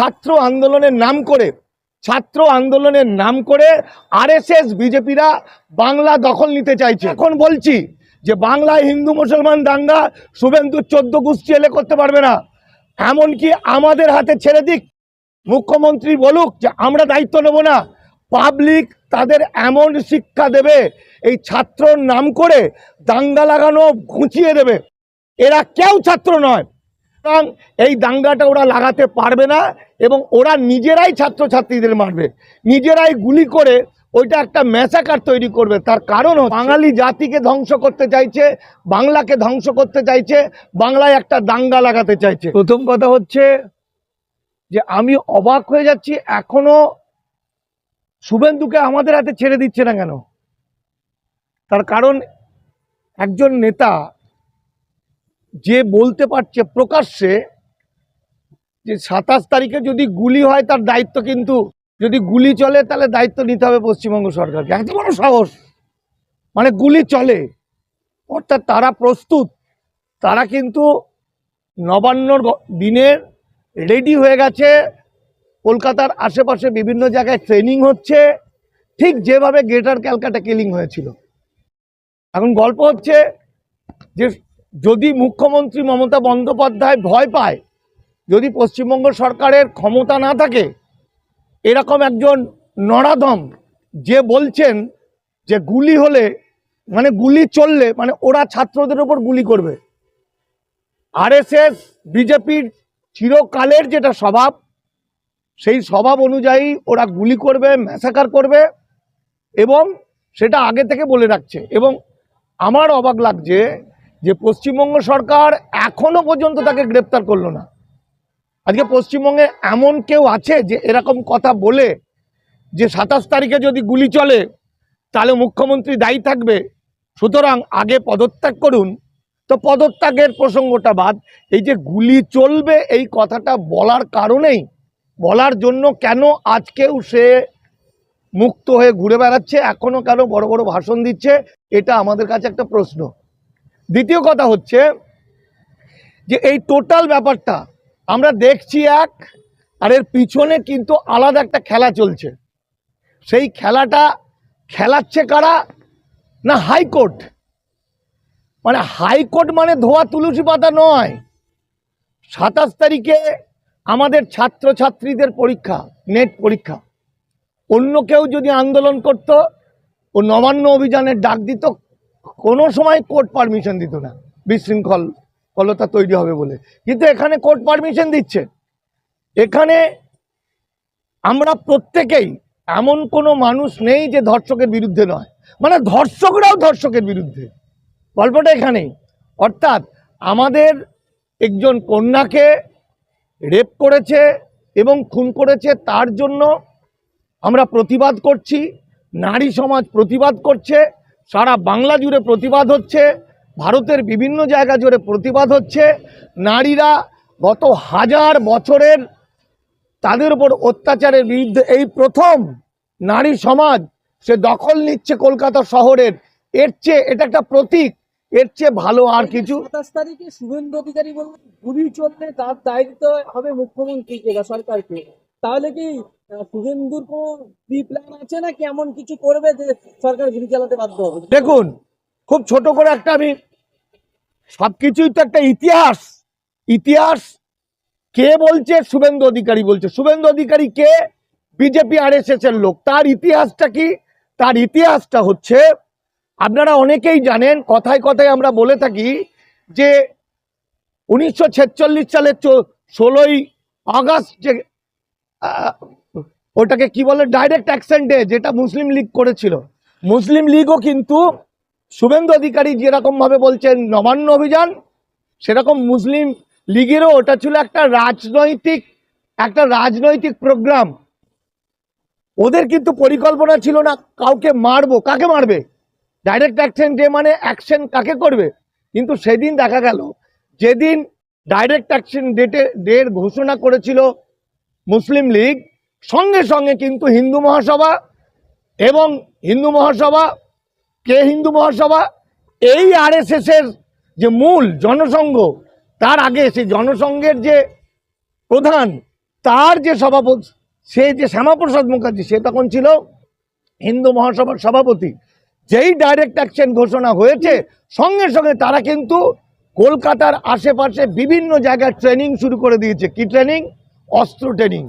ছাত্র আন্দোলনের নাম করে, ছাত্র আন্দোলনের নাম করে আরএসএস, বিজেপিরা বাংলা দখল নিতে চাইছে। এখন বলছি যে বাংলায় হিন্দু মুসলমান দাঙ্গা শুভেন্দু চোদ্দ গোষ্ঠী এলে করতে পারবে না। এমনকি আমাদের হাতে ছেড়ে দিক। মুখ্যমন্ত্রী বলুক যে আমরা দায়িত্ব নেব না। পাবলিক তাদের এমন শিক্ষা দেবে, এই ছাত্রর নাম করে দাঙ্গা লাগানো ঘুঁচিয়ে দেবে। এরা কেউ ছাত্র নয়। সুতরাং এই দাঙ্গাটা ওরা লাগাতে পারবে না এবং ওরা নিজেরাই ছাত্রছাত্রীদের মারবে। নিজেরাই গুলি করে ওইটা একটা ম্যাসাকার তৈরি করবে। তার কারণ বাঙালি জাতিকে ধ্বংস করতে চাইছে, বাংলাকে ধ্বংস করতে চাইছে, বাংলায় একটা দাঙ্গা লাগাতে চাইছে। প্রথম কথা হচ্ছে যে আমি অবাক হয়ে যাচ্ছি, এখনও শুভেন্দুকে আমাদের হাতে ছেড়ে দিচ্ছে না কেন? তার কারণ একজন নেতা যে বলতে পারছে প্রকাশ্যে যে সাতাশ তারিখে যদি গুলি হয় তার দায়িত্ব কিন্তু, যদি গুলি চলে তাহলে দায়িত্ব নিতে হবে পশ্চিমবঙ্গ সরকারকে। এত বড় সাহস। মানে গুলি চলে। অর্থাৎ তারা প্রস্তুত। তারা কিন্তু নবান্নর দিনের রেডি হয়ে গেছে। কলকাতার আশেপাশে বিভিন্ন জায়গায় ট্রেনিং হচ্ছে। ঠিক যেভাবে গ্রেটার ক্যালকাটা কিলিং হয়েছিল। এখন গল্প হচ্ছে যে যদি মুখ্যমন্ত্রী মমতা বন্দ্যোপাধ্যায় ভয় পায়, যদি পশ্চিমবঙ্গ সরকারের ক্ষমতা না থাকে, এরকম একজন নরাধম যে বলছেন যে গুলি হলে মানে গুলি চললে মানে ওরা ছাত্রদের ওপর গুলি করবে। আরএসএস, বিজেপির চিরকালের যেটা স্বভাব, সেই স্বভাব অনুযায়ী ওরা গুলি করবে ম্যাসাকার করবে, এবং সেটা আগে থেকে বলে রাখছে। এবং আমার অবাক লাগছে যে পশ্চিমবঙ্গ সরকার এখনও পর্যন্ত তাকে গ্রেপ্তার করল না। আজকে পশ্চিমবঙ্গে এমন কেউ আছে যে এরকম কথা বলে যে সাতাশ তারিখে যদি গুলি চলে, তাহলে মুখ্যমন্ত্রী দায়ী থাকবে। সুতরাং আগে পদত্যাগ করুন। তো পদত্যাগের প্রসঙ্গটা বাদ, এই যে গুলি চলবে এই কথাটা বলার কারণেই, বলার জন্য কেন আজকেও সে মুক্ত হয়ে ঘুরে বেড়াচ্ছে, এখনও কেন বড় বড় ভাষণ দিচ্ছে, এটা আমাদের কাছে একটা প্রশ্ন। দ্বিতীয় কথা হচ্ছে যে এই টোটাল ব্যাপারটা আমরা দেখছি এক, আর এর পিছনে কিন্তু আলাদা একটা খেলা চলছে। সেই খেলাটা খেলাচ্ছে কারা? না হাইকোর্ট। মানে হাইকোর্ট মানে ধোয়া তুলসী পাতা নয়। সাতাশ তারিখে আমাদের ছাত্রছাত্রীদের পরীক্ষা, নেট পরীক্ষা। অন্য কেউ যদি আন্দোলন করত, ও নবান্ন অভিযানের ডাক দিত কোনো সময় কোর্ট পারমিশন দিত না। বিশৃঙ্খল ফলতা তৈরি হবে বলে। কিন্তু এখানে কোর্ট পারমিশন দিচ্ছে। এখানে আমরা প্রত্যেকেই এমন কোনো মানুষ নেই যে ধর্ষকের বিরুদ্ধে নয়। মানে ধর্ষকরাও ধর্ষকের বিরুদ্ধে। গল্পটা এখানেই। অর্থাৎ আমাদের একজন কন্যাকে রেপ করেছে এবং খুন করেছে তার জন্য আমরা প্রতিবাদ করছি। নারী সমাজ প্রতিবাদ করছে। সারা বাংলা জুড়ে প্রতিবাদ হচ্ছে, ভারতের বিভিন্ন জায়গা জুড়ে প্রতিবাদ হচ্ছে। নারীরা গত হাজার বছরের তাদের উপর অত্যাচারের বিরুদ্ধে এই প্রথম নারী সমাজ সে দখল নিচ্ছে কলকাতা শহরের। এর চেয়ে এটা একটা প্রতীক, এর চেয়ে ভালো আর কিছু। সাতাশ তারিখে শুভেন্দু অধিকারী বললেন, গুলি চললে তার দায়িত্ব হবে মুখ্যমন্ত্রীকে বা সরকারকে। তাহলে কি শুভেন্দুর কোন প্রি প্ল্যান আছে না কেমন কিছু করবে যে সরকার গুলি চালাতে বাধ্য হবে? দেখুন, খুব ছোট করে একটা আমি সব কিছুই তো একটা ইতিহাস। ইতিহাস কে বলছে? শুভেন্দু অধিকারী বলছে। শুভেন্দু অধিকারী কে? বিজেপি আর এর লোক। তার ইতিহাসটা কি? তার ইতিহাসটা হচ্ছে, আপনারা অনেকেই জানেন, কথায় কথায় আমরা বলে থাকি যে উনিশশো ছেচল্লিশ সালের ষোলোই আগস্ট যে ওটাকে কি বলে? ডাইরেক্ট অ্যাকশন ডে যেটা মুসলিম লীগ করেছিল। মুসলিম লীগও কিন্তু শুভেন্দু অধিকারী যেরকম ভাবে বলছেন, নবান্ন অভিযান, সেরকম মুসলিম লীগেরও ওটা ছিল একটা রাজনৈতিক একটা রাজনৈতিক প্রোগ্রাম। ওদের কিন্তু পরিকল্পনা ছিল না কাউকে মারবো। কাকে মারবে? ডাইরেক্ট অ্যাকশন ডে মানে অ্যাকশন কাকে করবে? কিন্তু সেদিন দেখা গেল, যেদিন ডাইরেক্ট অ্যাকশন ডেটে ডের ঘোষণা করেছিল মুসলিম লীগ সঙ্গে সঙ্গে কিন্তু হিন্দু মহাসভা এবং হিন্দু মহাসভা, কে হিন্দু মহাসভা, এই আরএসএস এর যে মূল জনসংঘ, তার আগে সেই জনসংঘের যে প্রধান, তার যে সভাপতি, সে যে শ্যামাপ্রসাদ মুখার্জি, সে তখন ছিল হিন্দু মহাসভার সভাপতি। যেই ডাইরেক্ট অ্যাকশন ঘোষণা হয়েছে, সঙ্গে সঙ্গে তারা কিন্তু কলকাতার আশেপাশে বিভিন্ন জায়গায় ট্রেনিং শুরু করে দিয়েছে। কি ট্রেনিং অস্ত্র ট্রেনিং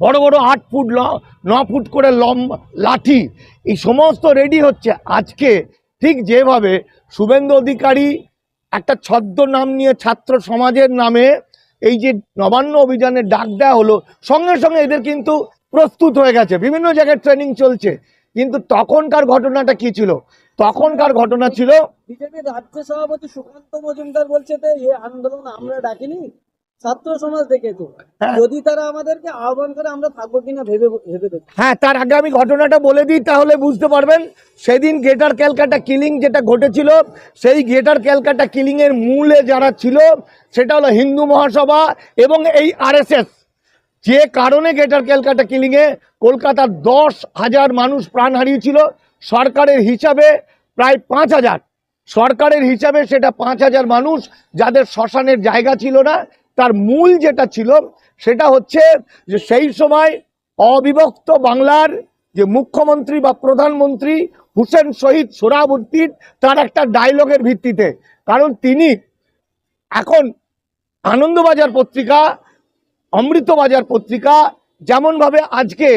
বড় বড় আট ফুট ল- ন ফুট করে লম্বা লাঠি, এই সমস্ত রেডি হচ্ছে আজকে। ঠিক যেভাবে শুভেন্দু অধিকারী একটা ছদ্ম নাম নিয়ে ছাত্র সমাজের নামে এই যে নবান্ন অভিযানের ডাক দেওয়া হলো, সঙ্গে সঙ্গে এদের কিন্তু প্রস্তুত হয়ে গেছে। বিভিন্ন জায়গায় ট্রেনিং চলছে। কিন্তু তখনকার ঘটনাটা কি ছিল? তখনকার ঘটনা ছিল বিজেপির রাজ্য সভাপতি সুকান্ত মজুমদার বলছে তো এই আন্দোলন আমরা ডাকিনি। ছাত্র সমাজ ডেকেছে হ্যাঁ। যদি তারা আমাদেরকে আহ্বান করে আমরা থাকব কিনা ভেবে ভেবে দেখি। হ্যাঁ তার আগে আমি ঘটনাটা বলে দিই তাহলে বুঝতে পারবেন। সেদিন গ্রেটার ক্যালকাটা কিলিং যেটা ঘটেছিল সেই গ্রেটার ক্যালকাটা কিলিংয়ের মূলে যারা ছিল সেটা হলো হিন্দু মহাসভা এবং এই আরএসএস যে কারণে গ্রেটার ক্যালকাটা কিলিংয়ে কলকাতার দশ হাজার মানুষ প্রাণ হারিয়েছিল সরকারের হিসাবে প্রায় পাঁচ হাজার। সরকারের হিসাবে সেটা পাঁচ হাজার মানুষ যাদের শ্মশানের জায়গা ছিল না তার মূল যেটা ছিল সেটা হচ্ছে যে সেই সময় অবিভক্ত বাংলার যে মুখ্যমন্ত্রী বা প্রধানমন্ত্রী হুসেন শহীদ সোহরাবুদ্দিন তার একটা ডায়লগের ভিত্তিতে। কারণ তিনি এখন আনন্দবাজার পত্রিকা, অমৃতবাজার পত্রিকা, যেমনভাবে আজকে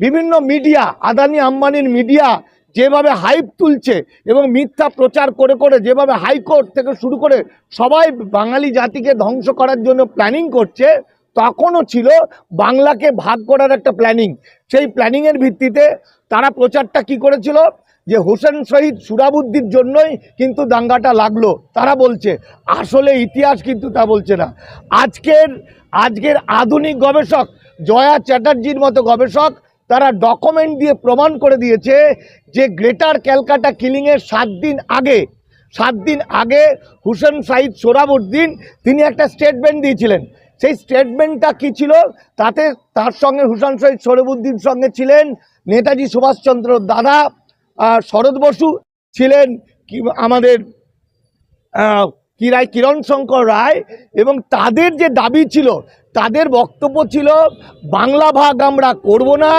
বিভিন্ন মিডিয়া আদানি আম্বানির মিডিয়া যেভাবে হাইপ তুলছে এবং মিথ্যা প্রচার করে করে যেভাবে হাইকোর্ট থেকে শুরু করে সবাই বাঙালি জাতিকে ধ্বংস করার জন্য প্ল্যানিং করছে, তখনও ছিল বাংলাকে ভাগ করার একটা প্ল্যানিং সেই প্ল্যানিংয়ের ভিত্তিতে তারা প্রচারটা কি করেছিল? যে হোসেন শহীদ সুরাবুদ্দির জন্যই কিন্তু দাঙ্গাটা লাগল। তারা বলছে, আসলে ইতিহাস কিন্তু তা বলছে না। আজকের আজকের আধুনিক গবেষক জয়া চ্যাটার্জির মতো গবেষক তারা ডকুমেন্ট দিয়ে প্রমাণ করে দিয়েছে যে গ্রেটার ক্যালকাটা কিলিংয়ের সাত দিন আগে সাত দিন আগে হুসেন সাইদ সোরাবুদ্দিন তিনি একটা স্টেটমেন্ট দিয়েছিলেন। সেই স্টেটমেন্টটা কি ছিল? তাতে তার সঙ্গে হুসেন শহীদ সোহরাবুদ্দিন সঙ্গে ছিলেন নেতাজি সুভাষচন্দ্র দাদা শরৎ বসু ছিলেন কি আমাদের আহ, কি রায় কিরণ শঙ্কর রায় এবং তাদের যে দাবি ছিল তাদের বক্তব্য ছিল, বাংলা ভাগ আমরা করব না,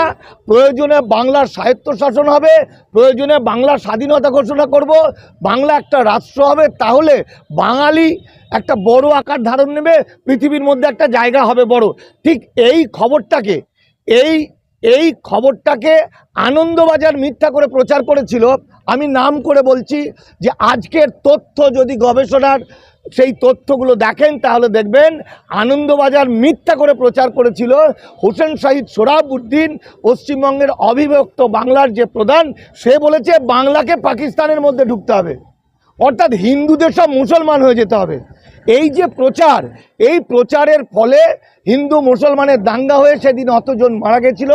প্রয়োজনে বাংলার সাহিত্য শাসন হবে, প্রয়োজনে বাংলার স্বাধীনতা ঘোষণা করব, বাংলা একটা রাষ্ট্র হবে, তাহলে বাঙালি একটা বড় আকার ধারণ নেবে, পৃথিবীর মধ্যে একটা জায়গা হবে বড়। ঠিক এই খবরটাকে, এই এই খবরটাকে আনন্দবাজার মিথ্যা করে প্রচার করেছিল। আমি নাম করে বলছি যে আজকের তথ্য যদি গবেষণার সেই তথ্যগুলো দেখেন তাহলে দেখবেন আনন্দবাজার মিথ্যা করে প্রচার করেছিল। হোসেন শাহিদ সোহরাবুদ্দিন পশ্চিমবঙ্গের অবিভক্ত বাংলার যে প্রধান, সে বলেছে বাংলাকে পাকিস্তানের মধ্যে ঢুকতে হবে। অর্থাৎ হিন্দুদের সব মুসলমান হয়ে যেতে হবে। এই যে প্রচার, এই প্রচারের ফলে হিন্দু মুসলমানের দাঙ্গা হয়ে সেদিন অতজন মারা গেছিল।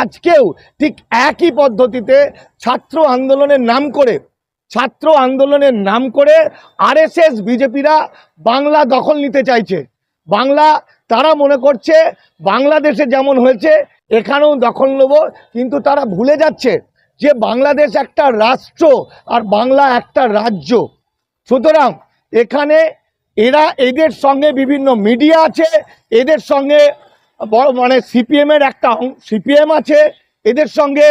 আজকেও ঠিক একই পদ্ধতিতে ছাত্র আন্দোলনের নাম করে, ছাত্র আন্দোলনের নাম করে আরএসএস, বিজেপিরা বাংলা দখল নিতে চাইছে। বাংলা, তারা মনে করছে বাংলাদেশে যেমন হয়েছে, এখানেও দখল নেব, কিন্তু তারা ভুলে যাচ্ছে। যে বাংলাদেশ একটা রাষ্ট্র আর বাংলা একটা রাজ্য। সুতরাং এখানে এরা এদের সঙ্গে বিভিন্ন মিডিয়া আছে, এদের সঙ্গে বড় মানে সিপিএমের একটা সিপিএম আছে, এদের সঙ্গে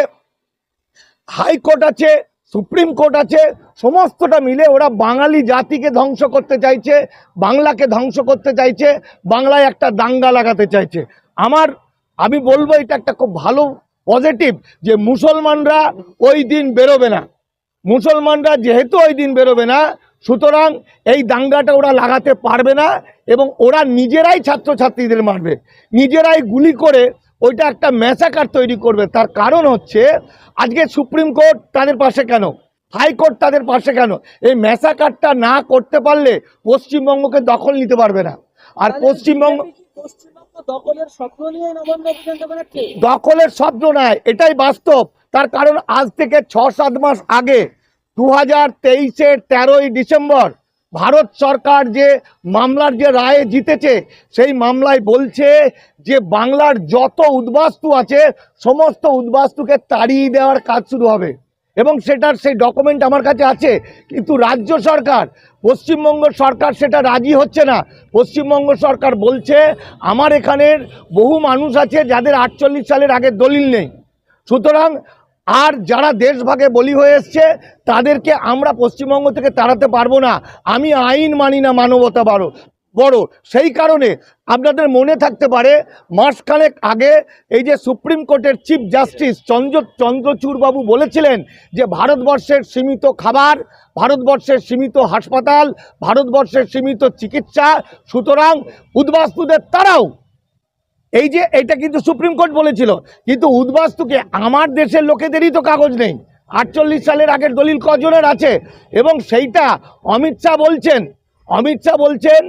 হাইকোর্ট আছে, সুপ্রিম কোর্ট আছে, সমস্তটা মিলে ওরা বাঙালি জাতিকে ধ্বংস করতে চাইছে, বাংলাকে ধ্বংস করতে চাইছে, বাংলায় একটা দাঙ্গা লাগাতে চাইছে। আমার, আমি বলব এটা একটা খুব ভালো পজিটিভ যে মুসলমানরা ওই দিন বেরোবে না। মুসলমানরা যেহেতু ওই দিন বেরোবে না সুতরাং এই দাঙ্গাটা ওরা লাগাতে পারবে না এবং ওরা নিজেরাই ছাত্রছাত্রীদের মারবে। নিজেরাই গুলি করে ওইটা একটা ম্যাসাকার তৈরি করবে। তার কারণ হচ্ছে আজকে সুপ্রিম কোর্ট তাদের পাশে কেন? হাইকোর্ট তাদের পাশে কেন? এই ম্যাসাকারটা না করতে পারলে পশ্চিমবঙ্গকে দখল নিতে পারবে না। আর পশ্চিমবঙ্গ দখলের স্বপ্ন নিয়ে এটাই বাস্তব। তার কারণ আজ থেকে ছ সাত মাস আগে দু হাজার তেইশের তেরোই ডিসেম্বর, ভারত সরকার যে মামলার যে রায়ে জিতেছে, সেই মামলায় বলছে যে বাংলার যত উদ্বাস্তু আছে, সমস্ত উদ্বাস্তুকে তাড়িয়ে দেওয়ার কাজ শুরু হবে। এবং সেটার সেই ডকুমেন্ট আমার কাছে আছে, কিন্তু রাজ্য সরকার, পশ্চিমবঙ্গ সরকার সেটা রাজি হচ্ছে না। পশ্চিমবঙ্গ সরকার বলছে, আমার এখানের বহু মানুষ আছে যাদের আটচল্লিশ সালের আগের দলিল নেই। সুতরাং আর যারা দেশভাগে বলি হয়ে এসছে, তাদেরকে আমরা পশ্চিমবঙ্গ থেকে তাড়াতে পারব না। আমি আইন মানি না মানবতা বারো। বড়। সেই কারণে আপনাদের মনে থাকতে পারে, মাসখানেক আগে এই যে সুপ্রিম কোর্টের চিফ জাস্টিস চন্দ্র চন্দ্রচূড় বাবু বলেছিলেন যে ভারতবর্ষের সীমিত খাবার, ভারতবর্ষের সীমিত হাসপাতাল, ভারতবর্ষের সীমিত চিকিৎসা, সুতরাং উদ্বাস্তুদের তারাও, এই যে এটা কিন্তু সুপ্রিম কোর্ট বলেছিল, কিন্তু উদ্বাস্তুকে আমার দেশের লোকেদেরই তো কাগজ নেই। আটচল্লিশ সালের আগের দলিল কজনের আছে? এবং সেইটা অমিত শাহ বলছেন, অমিত শাহ বলছেন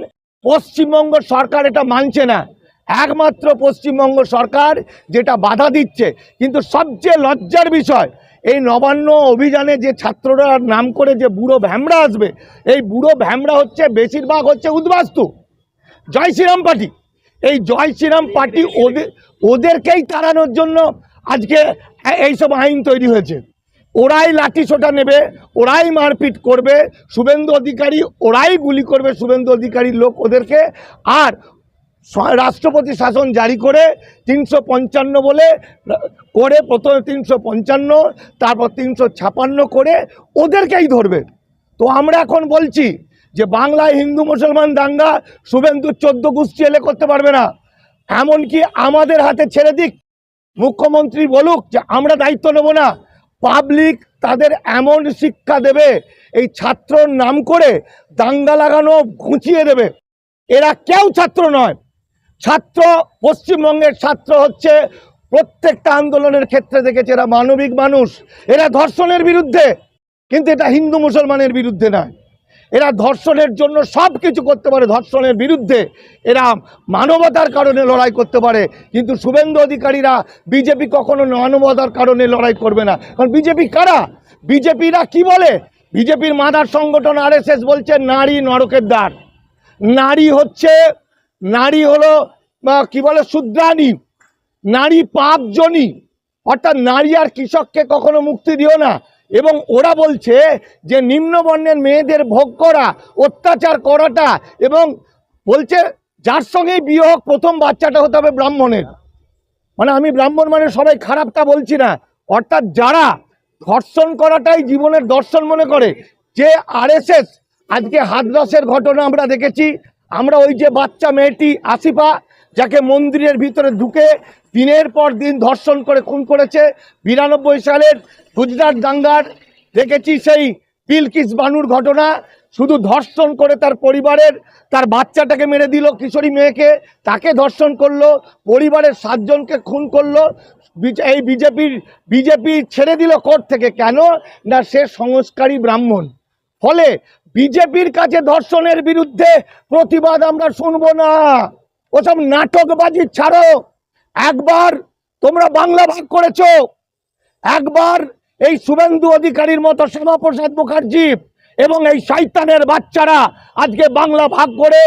পশ্চিমবঙ্গ সরকার এটা মানছে না। একমাত্র পশ্চিমবঙ্গ সরকার যেটা বাধা দিচ্ছে, কিন্তু সবচেয়ে লজ্জার বিষয়, এই নবান্ন অভিযানে যে ছাত্ররা নাম করে যে বুড়ো ভ্যামরা আসবে, এই বুড়ো ভ্যামরা হচ্ছে বেশিরভাগ হচ্ছে উদ্বাস্তু। জয় শ্রীরাম পার্টি। এই জয় শ্রীরাম পার্টি ওদের ওদেরকেই তাড়ানোর জন্য আজকে এইসব আইন তৈরি হয়েছে। ওরাই লাঠি সোটা নেবে, ওরাই মারপিট করবে, শুভেন্দু অধিকারী ওরাই গুলি করবে শুভেন্দু অধিকারীর লোক ওদেরকে। আর রাষ্ট্রপতি শাসন জারি করে তিনশো পঞ্চান্ন বলে, করে প্রথমে তিনশো পঞ্চান্ন, তারপর তিনশো ছাপান্ন করে ওদেরকেই ধরবে। তো আমরা এখন বলছি যে বাংলায় হিন্দু মুসলমান দাঙ্গা শুভেন্দুর চোদ্দ গোষ্ঠী এলে করতে পারবে না। এমনকি আমাদের হাতে ছেড়ে দিক। মুখ্যমন্ত্রী বলুক যে আমরা দায়িত্ব নেব না। পাবলিক তাদের এমন শিক্ষা দেবে, এই ছাত্রর নাম করে দাঙ্গা লাগানো ঘুঁচিয়ে দেবে। এরা কেউ ছাত্র নয়। ছাত্র, পশ্চিমবঙ্গের ছাত্র হচ্ছে প্রত্যেকটা আন্দোলনের ক্ষেত্রে দেখেছে এরা মানবিক মানুষ। এরা ধর্ষণের বিরুদ্ধে, কিন্তু এটা হিন্দু মুসলমানের বিরুদ্ধে নয়। এরা ধর্ষণের জন্য সব কিছু করতে পারে, ধর্ষণের বিরুদ্ধে। এরা মানবতার কারণে লড়াই করতে পারে। কিন্তু শুভেন্দু অধিকারীরা বিজেপি কখনো মানবতার কারণে লড়াই করবে না। কারণ বিজেপি কারা? বিজেপিরা কি বলে? বিজেপির মাদার সংগঠন আরএসএস বলছে, নারী নরকের দ্বার। নারী হচ্ছে, নারী হলো কি বলে, শুদ্রাণী। নারী পাপজনী। অর্থাৎ নারী আর কৃষককে কখনো মুক্তি দিও না। এবং ওরা বলছে যে নিম্নবর্ণের মেয়েদের ভোগ করা, অত্যাচার করাটা এবং বলছে যার সঙ্গেই বিয়ে হোক, প্রথম বাচ্চাটা হতে হবে ব্রাহ্মণের। মানে আমি ব্রাহ্মণ মানে সবাই খারাপটা বলছি না। অর্থাৎ যারা ধর্ষণ করাটাই জীবনের দর্শন মনে করে, যে আরএসএস, আজকে হাতরসের ঘটনা আমরা দেখেছি। আমরা ওই যে বাচ্চা মেয়েটি আসিফা যাকে মন্দিরের ভিতরে ঢুকে দিনের পর দিন ধর্ষণ করে, খুন করেছে। বিরানব্বই সালের গুজরাট দাঙ্গার দেখেছি সেই পিলকিস বানুর ঘটনা। শুধু ধর্ষণ করে তার পরিবারের, তার বাচ্চাটাকে মেরে দিল কিশোরী মেয়েকে, তাকে ধর্ষণ করল, পরিবারের সাতজনকে খুন করল। এই বিজেপির, বিজেপি ছেড়ে দিল কোর্ট থেকে। কেন? না, সে সংস্কারী ব্রাহ্মণ। ফলে বিজেপির কাছে ধর্ষণের বিরুদ্ধে প্রতিবাদ আমরা শুনব না। ওসব নাটকবাজি ছাড়ো। একবার তোমরা বাংলা ভাগ করেছ। একবার এই শুভেন্দু অধিকারীর মতো শ্যামাপ্রসাদ মুখার্জি এবং এই শৈতানের বাচ্চারা আজকে বাংলা ভাগ করে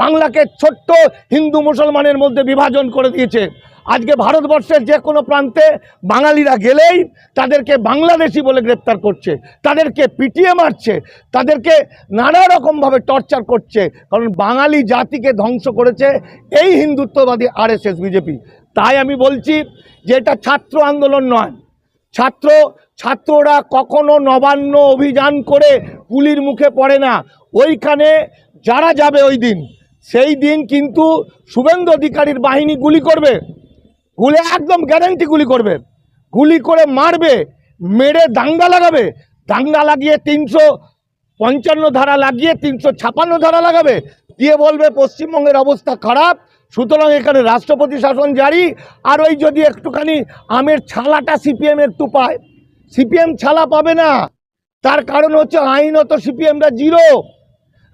বাংলাকে ছোট্ট হিন্দু মুসলমানের মধ্যে বিভাজন করে দিয়েছে। আজকে ভারতবর্ষের যে কোনো প্রান্তে বাঙালিরা গেলেই তাদেরকে বাংলাদেশি বলে গ্রেপ্তার করছে, তাদেরকে পিটিয়ে মারছে, তাদেরকে নানা রকমভাবে টর্চার করছে, কারণ বাঙালি জাতিকে ধ্বংস করেছে এই হিন্দুত্ববাদী আরএসএস, বিজেপি। তাই আমি বলছি যে এটা ছাত্র আন্দোলন নয়। ছাত্র, ছাত্ররা কখনো নবান্ন অভিযান করে গুলির মুখে পড়ে না। ওইখানে যারা যাবে ওই দিন, সেই দিন কিন্তু শুভেন্দু অধিকারীর বাহিনী গুলি করবে। গুলি, একদম গ্যারেন্টি গুলি করবে। গুলি করে মারবে, মেরে দাঙ্গা লাগাবে। দাঙ্গা লাগিয়ে তিনশো পঞ্চান্ন ধারা লাগিয়ে তিনশো ছাপান্ন ধারা লাগাবে। দিয়ে বলবে, পশ্চিমবঙ্গের অবস্থা খারাপ, সুতরাং এখানে রাষ্ট্রপতি শাসন জারি। আর ওই যদি একটুখানি আমের ছালাটা সিপিএম একটু পায় সিপিএম ছালা পাবে না। তার কারণ হচ্ছে আইনত সিপিএমরা জিরো।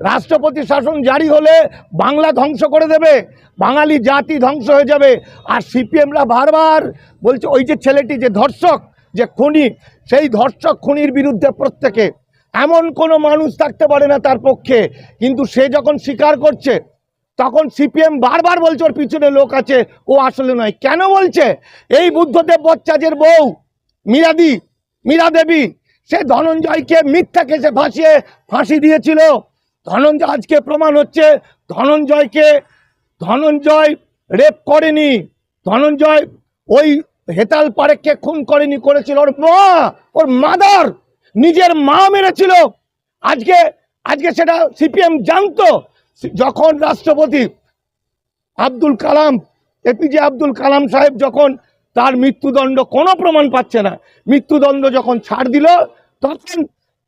রাষ্ট্রপতি শাসন জারি হলে বাংলা ধ্বংস করে দেবে, বাঙালি জাতি ধ্বংস হয়ে যাবে। আর সিপিএমরা বারবার বলছে, ওই যে ছেলেটি যে ধর্ষক, যে খুনি, সেই ধর্ষক খুনির বিরুদ্ধে প্রত্যেকে। এমন কোনো মানুষ থাকতে পারে না তার পক্ষে। কিন্তু সে যখন স্বীকার করছে, তখন সিপিএম বারবার বলছে, ওর পিছনে লোক আছে, ও আসলে নয়। কেন বলছে? এই বুদ্ধদেব বচ্চাজের বউ, মীরাদি মীরা দেবী সে ধনঞ্জয়কে মিথ্যা কেসে ফাঁসিয়ে, ফাঁসি দিয়েছিল। ধনঞ্জয়, আজকে প্রমাণ হচ্ছে ধনঞ্জয়কে, ধনঞ্জয় রেপ করেনি। ধনঞ্জয় ওই হেতাল পারেককে খুন করেনি, করেছিল ওর মা, ওর মাদার নিজের মা মেরেছিল। আজকে আজকে সেটা সিপিএম জানতো। যখন রাষ্ট্রপতি আব্দুল কালাম এপিজে আব্দুল কালাম সাহেব যখন তার মৃত্যুদণ্ড কোনো প্রমাণ পাচ্ছে না, মৃত্যুদণ্ড যখন ছাড় দিল, তখন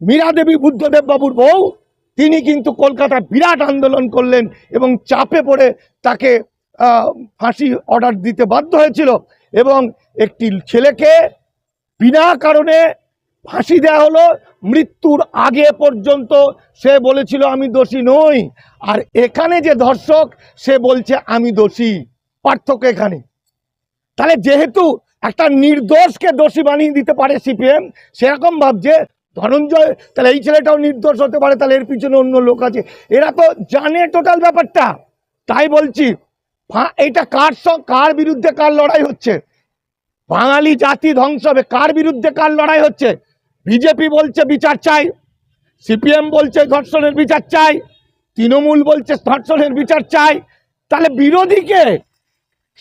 মীরা দেবী বুদ্ধদেব বাবুর বউ তিনি কিন্তু কলকাতা বিরাট আন্দোলন করলেন এবং চাপে পড়ে তাকে ফাঁসি অর্ডার দিতে বাধ্য হয়েছিল এবং একটি ছেলেকে বিনা কারণে ফাঁসি দেওয়া হলো। মৃত্যুর আগে পর্যন্ত সে বলেছিল, আমি দোষী নই। আর এখানে যে ধর্ষক, সে বলছে, আমি দোষী। পার্থক্য এখানে। তাহলে যেহেতু একটা নির্দোষকে দোষী বানিয়ে দিতে পারে সিপিএম, সেরকম ভাবছে ধনঞ্জয়, তাহলে এই ছেলেটাও নির্দোষ হতে পারে, তাহলে এর পিছনে অন্য লোক আছে। এরা তো জানে টোটাল ব্যাপারটা। তাই বলছি এইটা কার কার বিরুদ্ধে কার লড়াই হচ্ছে? বাঙালি জাতি ধ্বংস হবে, কার বিরুদ্ধে কার লড়াই হচ্ছে? বিজেপি বলছে বিচার চাই, সিপিএম বলছে ধর্ষণের বিচার চাই, তৃণমূল বলছে ধর্ষণের বিচার চাই। তাহলে বিরোধীকে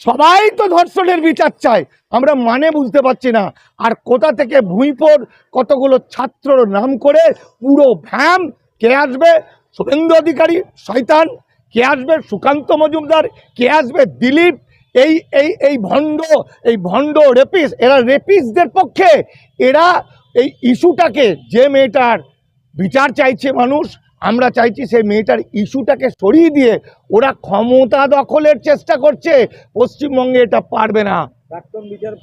সবাই তো ধর্ষণের বিচার চায়। আমরা মানে বুঝতে পারছি না। আর কোথা থেকে ভুঁইপোর কতগুলো ছাত্রর নাম করে পুরো ভ্যাম কে আসবে? শুভেন্দু অধিকারী, শয়তান, কে আসবে? সুকান্ত মজুমদার, কে আসবে? দিলীপ, এই এই এই ভণ্ড এই ভণ্ড রেপিস, এরা রেপিসদের পক্ষে। এরা এই ইস্যুটাকে যে মেয়েটার বিচার চাইছে মানুষ আমরা চাইছি সেই মেয়েটার ইস্যুটাকে সরিয়ে দিয়ে ওরা ক্ষমতা দখলের চেষ্টা করছে। পশ্চিমবঙ্গে এটা পারবে না। প্রাক্তন বিচার